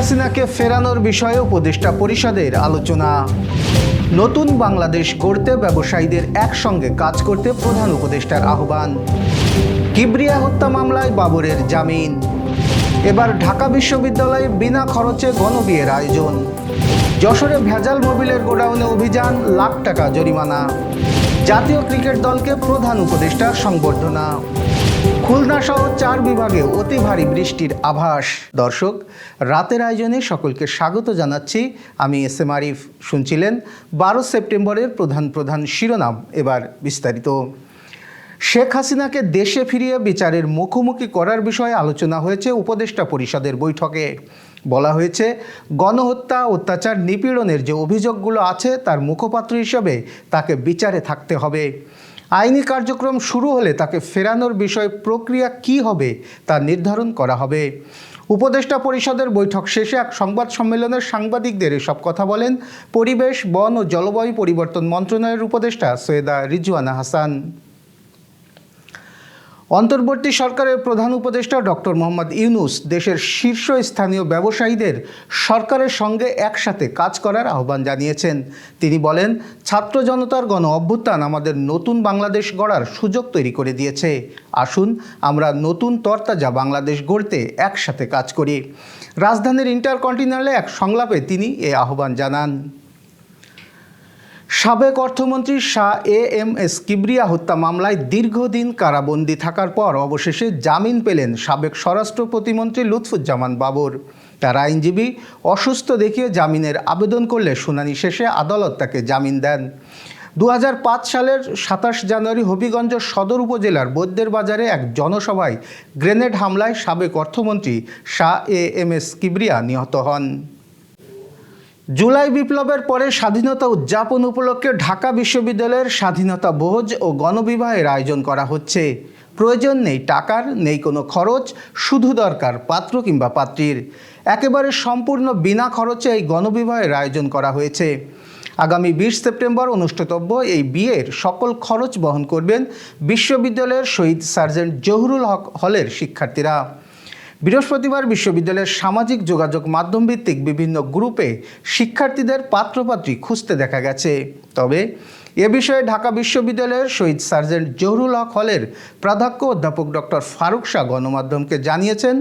হাসিনাকে ফেরানোর বিষয়ে উপদেষ্টা পরিষদের আলোচনা। নতুন বাংলাদেশ গড়তে ব্যবসায়ীদের একসঙ্গে কাজ করতে প্রধান উপদেষ্টার আহ্বান। কিবরিয়া হত্যা মামলায় বাবরের জামিন। এবার ঢাকা বিশ্ববিদ্যালয়ে বিনা খরচে গণবিয়ের আয়োজন। যশোরে ভেজাল মোবিলের গোডাউনে অভিযান, লাখ টাকা জরিমানা। জাতীয় ক্রিকেট দলকে প্রধান উপদেষ্টার সংবর্ধনা। খুলনা সহ চার বিভাগে অতি ভারী বৃষ্টির আভাস। দর্শক, রাতের আয়োজনে সকলকে স্বাগত জানাচ্ছি। আমি এস এম আরিফ, শুনছিলেন বারো সেপ্টেম্বরের প্রধান প্রধান শিরোনাম এবার বিস্তারিত। শেখ হাসিনাকে দেশে ফিরিয়ে বিচারের মুখোমুখি করার বিষয়ে আলোচনা হয়েছে উপদেষ্টা পরিষদের বৈঠকে। বলা হয়েছে, গণহত্যা, অত্যাচার, নিপীড়নের যে অভিযোগগুলো আছে তার মুখপাত্র হিসেবে তাকে বিচারে থাকতে হবে। আইনি কার্যক্রম শুরু হলে তাকে ফেরানোর বিষয়ে প্রক্রিয়া কি হবে তা নির্ধারণ করা হবে। উপদেষ্টা পরিষদের বৈঠক শেষে এক সংবাদ সম্মেলনের সাংবাদিকদের এসব কথা বলেন পরিবেশ, বন ও জলবায়ু পরিবর্তন মন্ত্রণালয়ের উপদেষ্টা সৈয়দা রিজওয়ানা হাসান। অন্তর্বর্তী সরকারের প্রধান উপদেষ্টা ডক্টর মোহাম্মদ ইউনুস দেশের শীর্ষস্থানীয় ব্যবসায়ীদের সরকারের সঙ্গে একসাথে কাজ করার আহ্বান জানিয়েছেন। তিনি বলেন, ছাত্র জনতার গণ অভ্যুত্থান আমাদের নতুন বাংলাদেশ গড়ার সুযোগ তৈরি করে দিয়েছে। আসুন, আমরা নতুন তরতাজা বাংলাদেশ গড়তে একসাথে কাজ করি। রাজধানীর ইন্টারকন্টিনেন্টালে এক সংলাপে তিনি এ আহ্বান জানান। সাবেক অর্থমন্ত্রী Shah A M S Kibria হত্যা মামলায় দীর্ঘদিন কারাবন্দী থাকার পর অবশেষে জামিন পেলেন সাবেক স্বরাষ্ট্র প্রতিমন্ত্রী লুৎফুজ্জামান বাবর। তার আইনজীবী অসুস্থ দেখিয়ে জামিনের আবেদন করলে শুনানি শেষে আদালত তাকে জামিন দেন। দু হাজার পাঁচ সালের সাতাশ জানুয়ারি হবিগঞ্জ সদর উপজেলার বৈদ্যের বাজারে এক জনসভায় গ্রেনেড হামলায় সাবেক অর্থমন্ত্রী Shah A M S Kibria নিহত হন। জুলাই বিপ্লবের পরে স্বাধীনতা উদযাপন উপলক্ষে ঢাকা বিশ্ববিদ্যালয়ের স্বাধীনতা ভোজ ও গণবিবাহের আয়োজন করা হচ্ছে। প্রয়োজন নেই টাকার, নেই কোনো খরচ, শুধু দরকার পাত্র কিংবা পাত্রীর। একেবারে সম্পূর্ণ বিনা খরচে এই গণবিবাহের আয়োজন করা হয়েছে। আগামী বিশ সেপ্টেম্বর অনুষ্ঠিতব্য এই বিয়ের সকল খরচ বহন করবেন বিশ্ববিদ্যালয়ের শহীদ সার্জেন্ট জহুরুল হক হলের শিক্ষার্থীরা। বৃহস্পতিবার বিশ্ববিদ্যালয়ের সামাজিক যোগাযোগ মাধ্যম ভিত্তিক বিভিন্ন গ্রুপে শিক্ষার্থীদের পাত্রপাত্রী খুঁজতে দেখা গেছে। তবে এ বিষয়ে ঢাকা বিশ্ববিদ্যালয়ের শহীদ সার্জেন্ট জহুরুল হক হলের প্রাধ্যক্ষ অধ্যাপক ডক্টর ফারুক শাহ গণমাধ্যমকে জানিয়েছেন,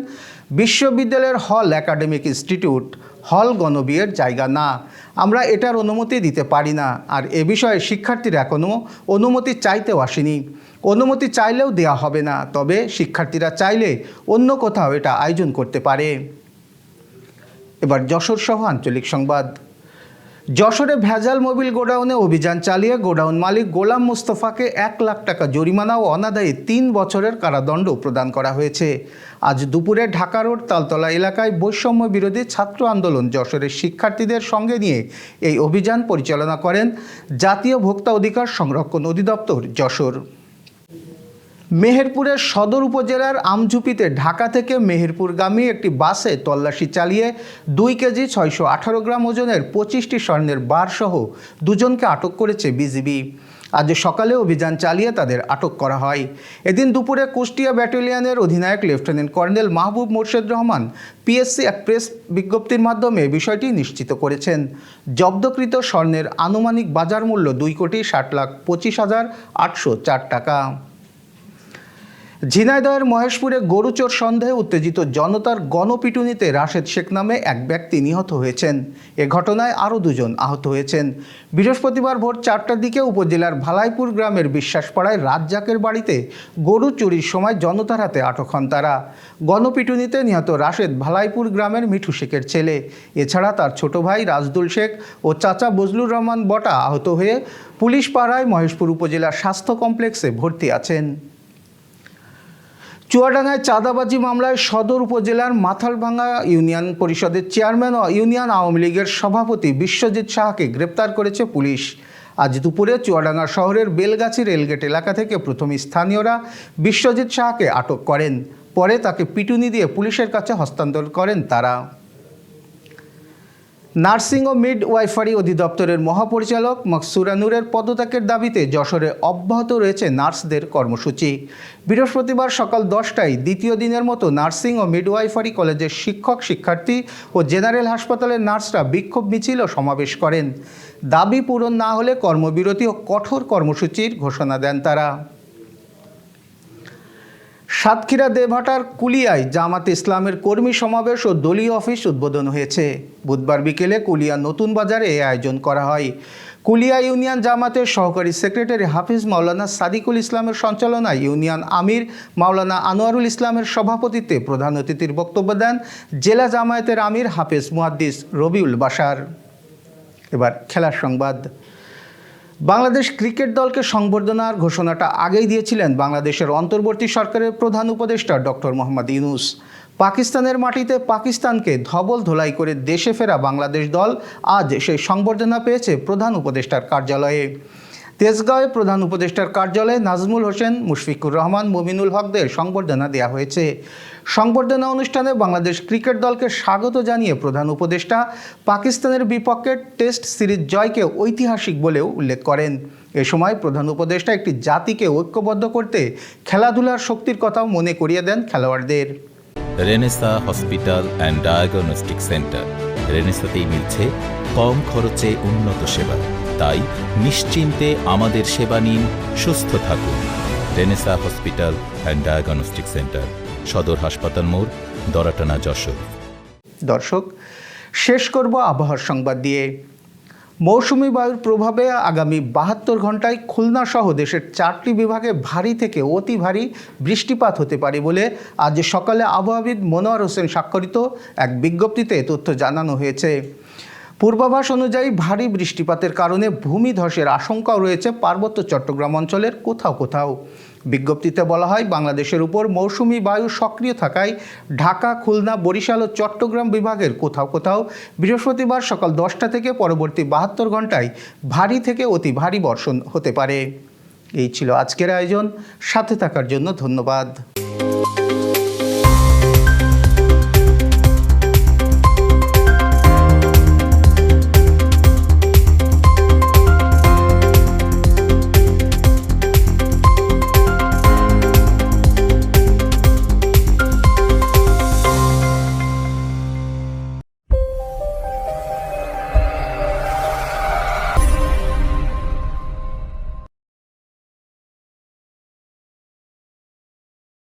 বিশ্ববিদ্যালয়ের হল একাডেমিক ইনস্টিটিউট হল গণবিয়ের জায়গা না। আমরা এটার অনুমতি দিতে পারি না। আর এ বিষয়ে শিক্ষার্থীরা এখনও অনুমতি চাইতেও আসেনি। অনুমতি চাইলেও দেওয়া হবে না, তবে শিক্ষার্থীরা চাইলে অন্য কোথাও এটা আয়োজন করতে পারে। এবার যশোর সহ আঞ্চলিক সংবাদ। যশোরে ভেজাল মোবিল গোডাউনে অভিযান চালিয়ে গোডাউন মালিক গোলাম মুস্তফাকে এক লাখ টাকা জরিমানা ও অনাদায়ী তিন বছরের কারাদণ্ড প্রদান করা হয়েছে। আজ দুপুরে ঢাকা রোড, তালতলা এলাকায় বৈষম্য বিরোধী ছাত্র আন্দোলন যশোরের শিক্ষার্থীদের সঙ্গে নিয়ে এই অভিযান পরিচালনা করেন জাতীয় ভোক্তা অধিকার সংরক্ষণ অধিদপ্তর যশোর। মেহেরপুরের সদর উপজেলার আমঝুপিতে ঢাকা থেকে মেহেরপুরগামী একটি বাসে তল্লাশি চালিয়ে দুই কেজি ছয়শো আঠারো গ্রাম ওজনের পঁচিশটি স্বর্ণের বারসহ দুজনকে আটক করেছে বিজিবি। আজ সকালে অভিযান চালিয়ে তাদের আটক করা হয়। এদিন দুপুরে কুষ্টিয়া ব্যাটালিয়নের অধিনায়ক lieutenant colonel Mahbub Morshed Rahman PSC এক প্রেস বিজ্ঞপ্তির মাধ্যমে বিষয়টি নিশ্চিত করেছেন। জব্দকৃত স্বর্ণের আনুমানিক বাজার মূল্য দুই কোটি ষাট লাখ পঁচিশ হাজার আটশো চার টাকা। ঝিনাইদহের মহেশপুরে গরুচোর সন্দেহে উত্তেজিত জনতার গণপিটুনিতে রাশেদ শেখ নামে এক ব্যক্তি নিহত হয়েছেন। এ ঘটনায় আরও দুজন আহত হয়েছেন। বৃহস্পতিবার ভোর চারটার দিকে উপজেলার ভালাইপুর গ্রামের বিশ্বাসপাড়ায় রাজ্জাকের বাড়িতে গরু চুরির সময় জনতার হাতে আটক হন তারা। গণপিটুনিতে নিহত রাশেদ ভালাইপুর গ্রামের মিঠু শেখের ছেলে। এছাড়া তার ছোট ভাই রাজদুল শেখ ও চাচা বজলুর রহমান বটা আহত হয়ে পুলিশ পাড়ায় মহেশপুর উপজেলার স্বাস্থ্য কমপ্লেক্সে ভর্তি আছেন। চুয়াডাঙ্গায় চাঁদাবাজি মামলায় সদর উপজেলার মাথালভাঙ্গা ইউনিয়ন পরিষদের চেয়ারম্যান ও ইউনিয়ন আওয়ামী লীগের সভাপতি বিশ্বজিৎ শাহকে গ্রেপ্তার করেছে পুলিশ। আজ দুপুরে চুয়াডাঙ্গা শহরের বেলগাছি রেলগেট এলাকা থেকে প্রথম স্থানীয়রা বিশ্বজিৎ শাহকে আটক করেন। পরে তাকে পিটুনি দিয়ে পুলিশের কাছে হস্তান্তর করেন তারা। নার্সিং ও মিড ওয়াইফারি অধিদপ্তরের মহাপরিচালক মকসুরা নূরের পদত্যাগের দাবিতে যশোরে অব্যাহত রয়েছে নার্সদের কর্মসূচি। বৃহস্পতিবার সকাল দশটায় দ্বিতীয় দিনের মতো নার্সিং ও মিড ওয়াইফারি কলেজের শিক্ষক, শিক্ষার্থী ও জেনারেল হাসপাতালের নার্সরা বিক্ষোভ মিছিল ও সমাবেশ করেন। দাবি পূরণ না হলে কর্মবিরতি ও কঠোর কর্মসূচির ঘোষণা দেন তারা। সাতক্ষীরা দেবহাটার কুলিয়ায় জামাত ইসলামের কর্মী সমাবেশ ও দলীয় অফিস উদ্বোধন হয়েছে। বুধবার বিকেলে কুলিয়া নতুন বাজারে এই আয়োজন করা হয়। কুলিয়া ইউনিয়ন জামাতের সহকারী সেক্রেটারি হাফিজ মাওলানা সাদিকুল ইসলামের সঞ্চালনায় ইউনিয়ন আমির মাওলানা আনোয়ারুল ইসলামের সভাপতিত্বে প্রধান অতিথির বক্তব্য দেন জেলা জামায়াতের আমির হাফিজ মুহাদ্দিস রবিউল বাশার। এবার খেলার সংবাদ। বাংলাদেশ ক্রিকেট দলকে সংবর্ধনার ঘোষণাটা আগেই দিয়েছিলেন বাংলাদেশের অন্তর্বর্তী সরকারের প্রধান উপদেষ্টা ডক্টর মোহাম্মদ ইউনুস। পাকিস্তানের মাটিতে পাকিস্তানকে ধবল ধোলাই করে দেশে ফেরা বাংলাদেশ দল আজ সেই সংবর্ধনা পেয়েছে প্রধান উপদেষ্টার কার্যালয়ে। তেজগাঁওয়ে প্রধান উপদেষ্টার কার্যালয়ে নাজমুল হোসেন, মুশফিকুর রহমান, মুমিনুল হকদের সংবর্ধনা দেওয়া হয়েছে। সংবর্ধনা অনুষ্ঠানে বাংলাদেশ ক্রিকেট দলকে স্বাগত জানিয়ে প্রধান উপদেষ্টা পাকিস্তানের বিপক্ষে টেস্ট সিরিজ জয়কে ঐতিহাসিক বলেও উল্লেখ করেন। এ সময় প্রধান উপদেষ্টা একটি জাতিকে ঐক্যবদ্ধ করতে খেলাধুলার শক্তির কথাও মনে করিয়ে দেন খেলোয়াড়দের। Renaissance hospital and diagnostic centre. রেনেসাতেই মিলছে কম খরচে উন্নত সেবা। তাই নিশ্চিন্তে আমাদের সেবা নিন, সুস্থ থাকুন। Renaissance hospital and diagnostic centre সদর হাসপাতাল মোড়, দরাটানা যশোর। দর্শক, শেষ করব আবহাওয়ার সংবাদ দিয়ে। মৌসুমি বায়ুর প্রভাবে আগামী বাহাত্তর ঘন্টায় খুলনা সহ দেশের চারটি বিভাগে ভারী থেকে অতি ভারী বৃষ্টিপাত হতে পারে বলে আজ সকালে আবহাওয়াবিদ মনোয়ার হোসেন স্বাক্ষরিত এক বিজ্ঞপ্তিতে তথ্য জানানো হয়েছে। পূর্বাভাস অনুযায়ী ভারী বৃষ্টিপাতের কারণে ভূমিধসের আশঙ্কাও রয়েছে পার্বত্য চট্টগ্রাম অঞ্চলের কোথাও কোথাও। বিজ্ঞপ্তিতে বলা হয়, বাংলাদেশের উপর মৌসুমি বায়ু সক্রিয় থাকায় ঢাকা, খুলনা, বরিশাল ও চট্টগ্রাম বিভাগের কোথাও কোথাও বৃহস্পতিবার সকাল দশটা থেকে পরবর্তী বাহাত্তর ঘন্টায় ভারী থেকে অতি ভারী বর্ষণ হতে পারে। এই ছিল আজকের আয়োজন। সাথে থাকার জন্য ধন্যবাদ।